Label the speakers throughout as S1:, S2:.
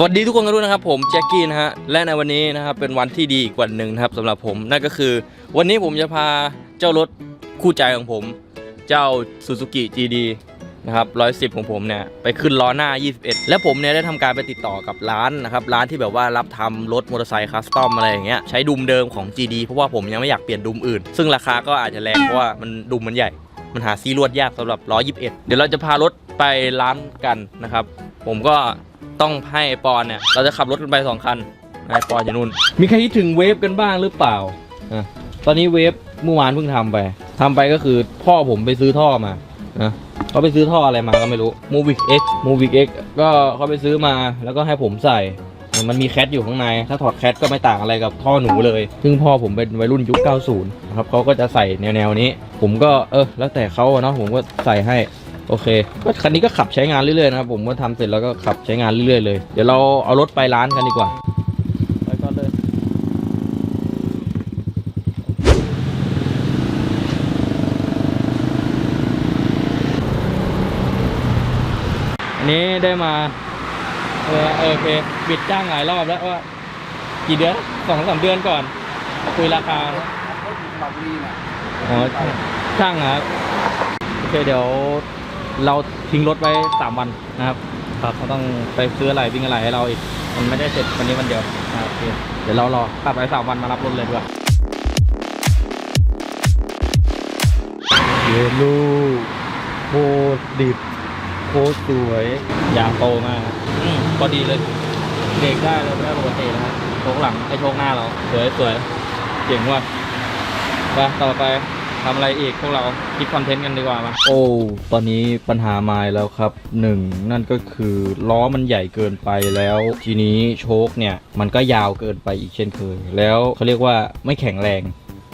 S1: สวัสดีทุกคนกันด้วยนะครับผมแจ็คกี้นะฮะและในวันนี้นะครับเป็นวันที่ดีอีกวันหนึ่งนะครับสำหรับผมนั่นก็คือ วันนี้ผมจะพาเจ้ารถคู่ใจของผม เจ้า Suzuki GD นะครับ110 ของผมเนี่ยไปขึ้นล้อหน้า 21 และผมเนี่ยได้ทำการไปติดต่อกับร้านนะครับร้านที่แบบว่ารับทำรถมอเตอร์ไซค์คัสตอมอะไรอย่างเงี้ยใช้ดุมเดิมของ GD เพราะว่าผมยังไม่อยากเปลี่ยนดุมอื่น ซึ่งราคาก็อาจจะแรงเพราะว่ามันดุมมันใหญ่มันหาซีรวดยากสำหรับล้อ21 เดี๋ยวเราจะพารถไปร้านกันนะครับผมก็ ต้องให้ปอนเนี่ย เราจะขับรถกันไปสองคันนายปอนอยู่นู่น มีใครคิดถึงเวฟกันบ้างหรือเปล่าอะตอนนี้เวฟเมื่อวานเพิ่งทำไปทำไปก็คือพ่อผมไปซื้อท่อมานะเขาไปซื้อท่ออะไรมาก็ไม่รู้ Movic X Movic X ก็เขาไปซื้อมาแล้วก็ให้ผมใส่ มันมีแคทอยู่ข้างใน ถ้าถอดแคทก็ไม่ต่างอะไรกับท่อหนูเลย ซึ่งพ่อผมเป็นวัยรุ่นยุค 90 นะครับเขาก็จะใส่แนวๆนี้ ผมก็เออแล้วแต่เขาเนาะผมก็ใส่ให้ โอเคก็คันนี้ก็ขับใช้งานเรื่อยๆนะครับผมก็ทำเสร็จแล้วก็ขับใช้งานเรื่อยๆเลย เดี๋ยวเราเอารถไปร้านกันดีกว่าไปก่อนเลยอันนี้ได้มาเออเออโอเคบิดจ้างหลายรอบแล้วว่ากี่เดือนสองสามเดือนก่อนคุยราคา
S2: เขาอยู่บางลีน่ะ
S1: อ๋อช่างครับโอเคเดี๋ยว เราทิ้งรถไว้สามวันนะครับครับเขาต้องไปซื้ออะไรวิ่งอะไรให้เราอีก มันไม่ได้เสร็จวันนี้วันเดียวนะครับโอเคเดี๋ยวเรารอกลับไปสามวันมารับรถเลยดีกว่าเยลูโคตรดิบโคตรสวยยางโตมากอืมพอดีเลยเบรกได้เลยไม่ได้ปกตินะครับโชกหลังไอ้โชกหน้าเรา สวยสวยเจ๋งว่ะไปต่อไป ทำอะไรอีกพวกเราคิดคอนเทนต์กันดีกว่ามาโอ้ ตอนนี้ปัญหามาแล้วครับหนึ่งนั่นก็คือล้อมันใหญ่เกินไปแล้ว ทีนี้โชคเนี่ย มันก็ยาวเกินไปอีกเช่นเคย แล้วเขาเรียกว่าไม่แข็งแรง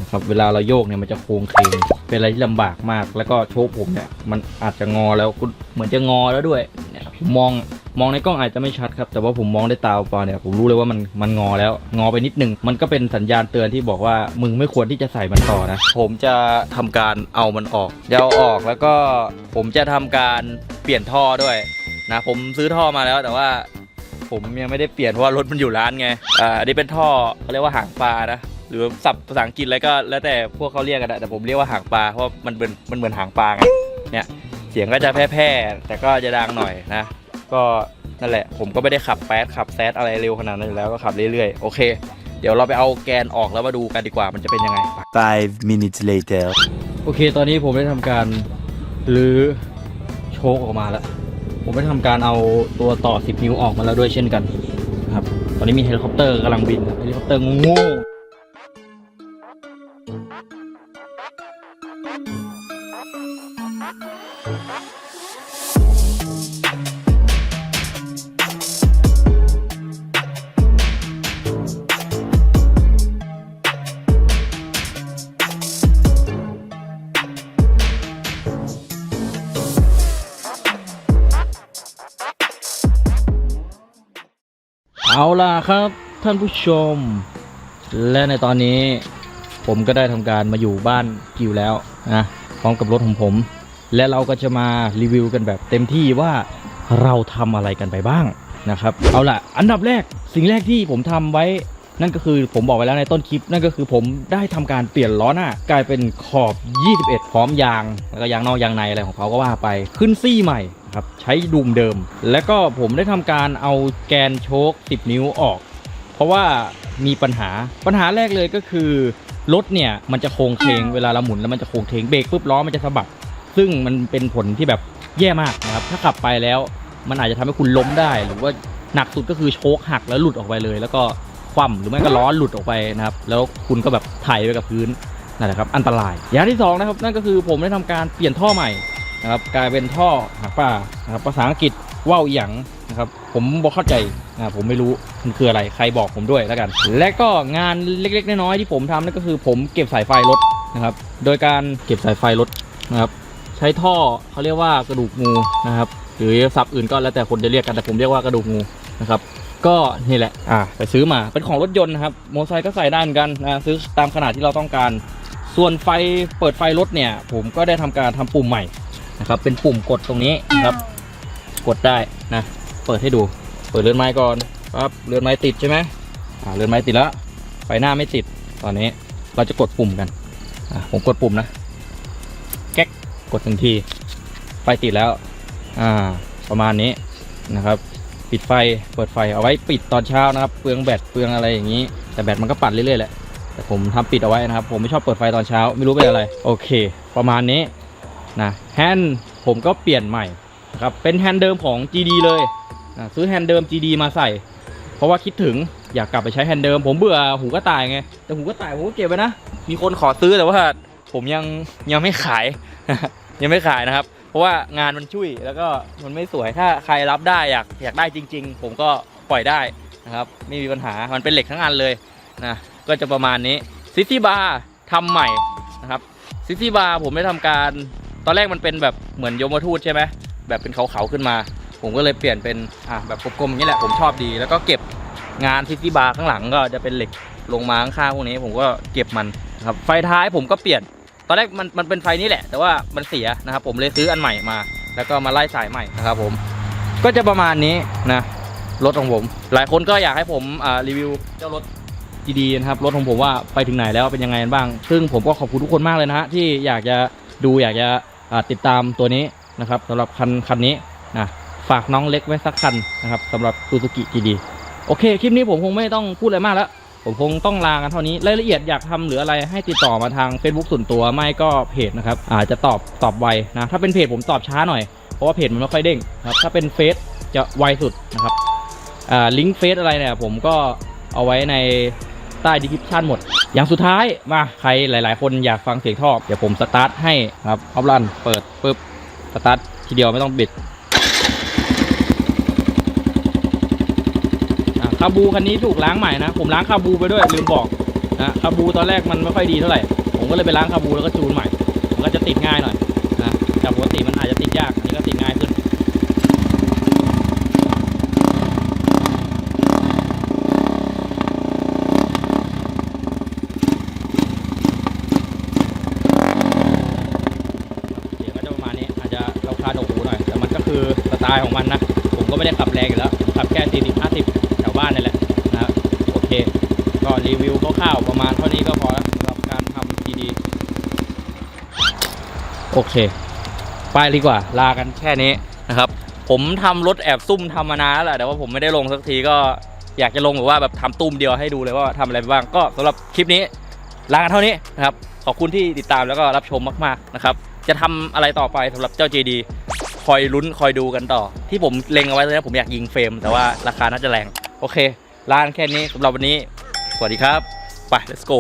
S1: นะครับเวลาเราโยกเนี่ยมันจะโค้งเคงเป็นอะไรที่ลำบากมาก แล้วก็โชคผมเนี่ยมันอาจจะงอแล้วคุณเหมือนจะงอแล้วด้วยเนี่ยผมมอง มองในกล้องอาจจะไม่ชัดครับ แต่ว่าผมมองด้วยตาเปล่าเนี่ยผมรู้เลยว่ามันมันงอแล้ว งอไปนิดนึง มันก็เป็นสัญญาณเตือนที่บอกว่ามึงไม่ควรที่จะใส่มันต่อนะ ผมจะทำการเอามันออกจะเอาออกแล้วก็ผมจะทำการเปลี่ยนท่อด้วยนะผมซื้อท่อมาแล้วแต่ว่าผมยังไม่ได้เปลี่ยนเพราะว่ารถมันอยู่ร้านไง อ่าอันนี้เป็นท่อเขาเรียกว่าหางปลานะ หรือศัพท์ภาษาอังกฤษอะไรก็แล้วแต่พวกเขาเรียกกันอะแต่ผมเรียกว่าหางปลาเพราะมันเป็นมันเหมือนหางปลาไง เนี่ย เสียงก็จะแผ่ๆแต่ก็จะดังหน่อยนะ ก็นั่นแหละ ผมก็ไม่ได้ขับแป๊ดขับแซดอะไรเร็วขนาดนั้นอยู่แล้วก็ขับเรื่อยๆ โอเค เดี๋ยวเราไปเอาแกนออกแล้วมาดูกันดีกว่ามันจะเป็นยังไง
S3: Five minutes later.
S1: โอเค ตอนนี้ผมได้ทำการรื้อโชคออกมาแล้ว ผมได้ทำการเอาตัวต่อ 10 นิ้วออกมาแล้วด้วยเช่นกันนะครับ ตอนนี้มีเฮลิคอปเตอร์กำลังบินเฮลิคอปเตอร์งู เอาล่ะครับท่านผู้ชม และในตอนนี้ผมก็ได้ทำการมาอยู่บ้านกิวแล้วนะพร้อมกับรถของผม และเราก็จะมารีวิวกันแบบเต็มที่ว่าเราทำอะไรกันไปบ้างนะครับ เอาล่ะ อันดับแรกสิ่งแรกที่ผมทำไว้ นั่นก็คือผมบอกไว้แล้วในต้นคลิป นั่นก็คือผมได้ทำการเปลี่ยนล้อหน้ากลายเป็นขอบ 21 พร้อมยาง แล้วก็ยางนอกยางในอะไรของเขาก็ว่าไปขึ้นซี่ใหม่ครับใช้ดูมเดิม แล้วก็ผมได้ทำการเอาแกนโชค 10 นิ้วออก เพราะว่ามีปัญหาปัญหาแรกเลยก็คือรถเนี่ยมันจะโค้งเคงเวลาเราหมุนแล้วมันจะโค้งเคงเบรกปุ๊บล้อมันจะสะบัดซึ่งมันเป็นผลที่แบบแย่มากนะครับถ้าขับไปแล้วมันอาจจะทำให้คุณล้มได้ หรือว่าหนักสุดก็คือโชคหักแล้วหลุดออกไปเลย แล้วก็ คว่ำหรือไม่ก็ล้อหลุดออกไปนะครับแล้วคุณก็แบบไถไปกับพื้นนั่นแหละครับอันตราย อย่างที่สองนะครับนั่นก็คือผมได้ทำการเปลี่ยนท่อใหม่นะครับกลายเป็นท่อหางปลานะครับภาษาอังกฤษว่าวอีหยังนะครับผมบอกเข้าใจนะผมไม่รู้มันคืออะไรใครบอกผมด้วยแล้วกัน และก็งานเล็กๆน้อยๆที่ผมทำนั่นก็คือผมเก็บสายไฟรถนะครับโดยการเก็บสายไฟรถนะครับใช้ท่อเขาเรียกว่ากระดูกงูนะครับหรือศัพท์อื่นก็แล้วแต่คนจะเรียกกันแต่ผมเรียกว่ากระดูกงูนะครับ ก็นี่แหละอ่าไปซื้อมาเป็นของรถยนต์นะครับมอเตอร์ไซค์ก็ใส่ได้เหมือนกันนะซื้อตามขนาดที่เราต้องการ ส่วนไฟเปิดไฟรถเนี่ย ผมก็ได้ทำการทำปุ่มใหม่นะครับ เป็นปุ่มกดตรงนี้นะครับ กดได้นะ เปิดให้ดู เปิดเรือนไม้ก่อนปั๊บเรือนไม้ติดใช่ไหมอ่าเรือนไม้ติดแล้วไฟหน้าไม่ติดตอนนี้เราจะกดปุ่มกันอ่าผมกดปุ่มนะแก๊กกดหนึ่งทีไฟติดแล้ว อ่า ประมาณนี้นะครับ ปิดไฟเปิดไฟเอาไว้ปิดตอนเช้านะครับเปลืองแบตเปลืองอะไรอย่างนี้ แต่แบตมันก็ปัดเรื่อยๆแหละแต่ผมทำปิดเอาไว้นะครับ ผมไม่ชอบเปิดไฟตอนเช้าไม่รู้เป็นอะไร โอเค ประมาณนี้นะแฮนด์ผมก็เปลี่ยนใหม่นะครับเป็นแฮนด์เดิมของ GD เลยนะซื้อแฮนด์เดิม GD มาใส่ เพราะว่าคิดถึงอยากกลับไปใช้แฮนด์เดิม ผมเบื่อหูกระต่ายไงแต่หูกระต่ายผมก็เก็บไว้นะมีคนขอซื้อแต่ว่าผมยังยังไม่ขายยังไม่ขายนะครับ ราะว่างานมันชุยแล้วก็มันไม่สวยถ้าใครรับได้อยากอยากได้จริง ๆ ผมก็ปล่อยได้นะครับไม่มีปัญหามันเป็นเหล็กทั้งอันเลยนะก็จะประมาณนี้ซิตี้บาร์ทำใหม่นะครับซิตี้บาร์ผมได้ทำการตอนแรกมันเป็นแบบเหมือนโยมทูตใช่ไหมแบบเป็นเขาๆขึ้นมา ผมก็เลยเปลี่ยนเป็นอะแบบกลมๆอย่างนี้แหละผมชอบดี แล้วก็เก็บงานซิตี้บาร์ข้างหลังก็จะเป็นเหล็กลงมาข้างๆพวกนี้ผมก็เก็บมันครับไฟท้ายผมก็เปลี่ยน ตอนแรกมันมันเป็นไฟนี้แหละ แต่ว่ามันเสียนะครับ ผมเลยซื้ออันใหม่มา แล้วก็มาไล่สายใหม่นะครับผม ก็จะประมาณนี้นะรถของผม หลายคนก็อยากให้ผมอ่ารีวิวเจ้ารถดีๆนะครับรถของผมว่าไปถึงไหนแล้วเป็นยังไงบ้าง ซึ่งผมก็ขอบคุณทุกคนมากเลยนะฮะที่อยากจะดูอยากจะติดตามตัวนี้นะครับสำหรับคันคันนี้นะฝากน้องเล็กไว้สักคันนะครับสำหรับ Suzuki GD โอเค คลิปนี้ผมคงไม่ต้องพูดอะไรมากแล้ว ผมคงต้องลากันเท่านี้รายละเอียดอยากทำหรืออะไรให้ติดต่อมาทาง Facebook ส่วนตัวไม่ก็เพจนะครับอาจจะตอบตอบไวนะถ้าเป็นเพจผมตอบช้าหน่อยเพราะว่าเพจมันไม่ค่อยเด้งนะครับถ้าเป็นเฟซจะไวสุดนะครับอ่าลิงก์เฟซอะไรเนี่ยผมก็เอาไว้ในใต้ดีคริปชั่นหมด อย่างสุดท้ายมาใครหลาย ๆ คนอยากฟังเสียงท่อเดี๋ยวผมสตาร์ทให้ครับออฟรันเปิดปุ๊บสตาร์ททีเดียวไม่ต้องบิด อะ คาบูคันนี้ถูกล้างใหม่นะ ผมล้างคาบูไปด้วยลืมบอกนะคาบูตอนแรกมันไม่ค่อยดีเท่าไหร่ ผมก็เลยไปล้างคาบูแล้วก็จูนใหม่ มันก็จะติดง่ายหน่อยนะจากปกติมันอาจจะติดยาก อันนี้ก็ติดง่ายขึ้นเสียงก็จะประมาณนี้อาจจะเราคาดหูหน่อย แต่มันก็คือสไตล์ของมันนะ ผมก็ไม่ได้ขับแรงอยู่แล้วผมขับแค่ 40 50 แถวบ้านนี่แหละนะครับโอเค ก็ คร่าวๆประมาณเท่านี้ก็พอแล้วสำหรับการทำดี โอเค ไปดีกว่า ลากันแค่นี้นะครับ ผมทำรถแอบซุ่มทำมานานแล้วแหละแต่ว่าผมไม่ได้ลงสักทีก็อยากจะลงแบบว่าแบบทำตุ้มเดียวให้ดูเลยว่าทำอะไรไปบ้าง ก็สำหรับคลิปนี้ลากันเท่านี้นะครับ ขอบคุณที่ติดตามแล้วก็รับชมมากๆนะครับ จะทำอะไรต่อไปสำหรับเจ้า JD คอยลุ้นคอยดูกันต่อ ที่ผมเล็งเอาไว้ตอนนี้ผมอยากยิงเฟรม แต่ว่าราคาน่าจะแรง โอเคลากันแค่นี้สำหรับวันนี้ สวัสดีครับ ไป let's go